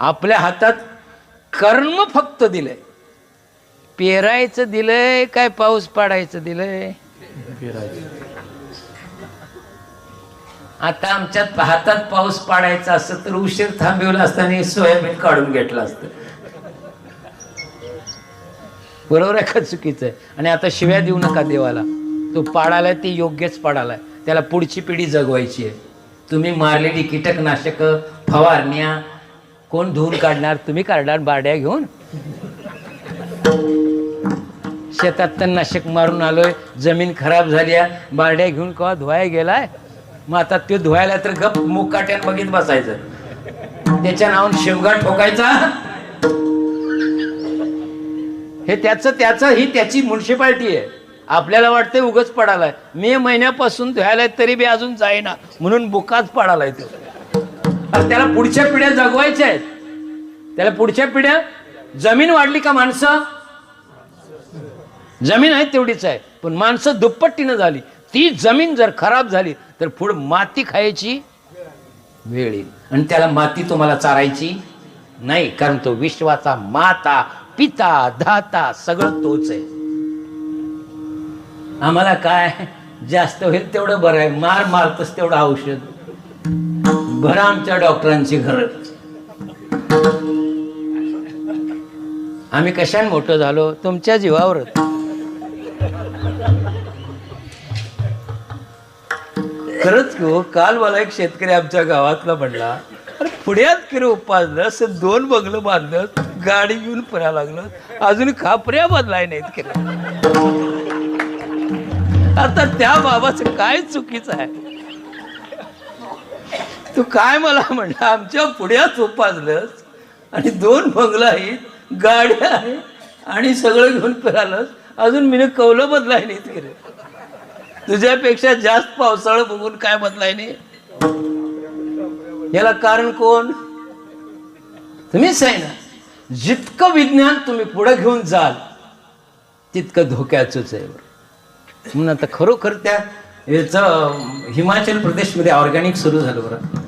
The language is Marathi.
आपल्या हातात कर्म फक्त दिलंय. पेरायचं दिलंय काय पाऊस पाडायचं दिलंय? आता आमच्यात हातात पाऊस पाडायचा असतं तर उशीर थांबवला असताना सोयाबीन काढून घेतलं असतं. बरोबर आहे का चुकीचं आहे? आणि आता शिव्या देऊ नका देवाला. तो पाडालाय ते योग्यच पाडालाय. त्याला पुढची पिढी जगवायची आहे. तुम्ही मारलेली कीटकनाशक फवारण्या कोण धुवून काढणार तुम्ही काढणार बारड्या घेऊन? शेतात तर नाशक मारून आलोय जमीन खराब झाली आहे बारड्या घेऊन कवा धुवायला गेलाय? मग आता तो धुवायला तर गप मुकाट्यात बघित बसायचं. त्याच्या नावान शेवगा ठोकायचा. हे त्याचं त्याचं ही त्याची म्युन्सिपाल्टी आहे. आपल्याला वाटतंय उगच पडालाय. मे महिन्यापासून धुवायला तरी बी अजून जाईना. म्हणून बुकाच पडालाय तो. अरे त्याला पुढच्या पिढ्या जगवायच्या आहेत. त्याला पुढच्या पिढ्या जमीन वाढली का माणसं? जमीन आहे तेवढीच आहे पण माणसं दुप्पट्टीनं झाली. ती जमीन जर खराब झाली तर पुढं माती खायची वेळ येईल. आणि त्याला माती तुम्हाला चारायची नाही कारण तो विश्वाचा माता पिता धाता सगळं तोच आहे. आम्हाला काय जास्त होईल तेवढं बरं आहे. मार मारतच तेवढं औषध. भरा आमच्या डॉक्टरांची घर. आम्ही कशाने मोठं झालो? तुमच्या जीवावरच खरंच की हो, काल मला एक शेतकरी आमच्या गावातला म्हणला अरे पुण्यात किरे उपासलं असं दोन बंगलं बांधलं गाडी घेऊन पुण्या लागलं अजून खापऱ्या बदलाय नाहीत केलं आता त्या बाबाचं काय चुकीचं आहे? तू काय मला म्हणला आमच्या पुण्यात उपासलंस आणि दोन बंगला आहेत गाड्या आहे आणि सगळं घेऊन फिरालंस अजून मी कौलं बदलाय नाहीत केलं तुझ्यापेक्षा जास्त पावसाळं बघून काय बदलाय नाही. याला कारण कोण? तुम्हीच आहे ना. जितकं विज्ञान तुम्ही पुढे घेऊन जाल तितकं धोक्याचंच आहे. बरं. म्हणून आता खरोखर त्या याचं हिमाचल प्रदेशमध्ये ऑर्गॅनिक सुरू झालं बरं.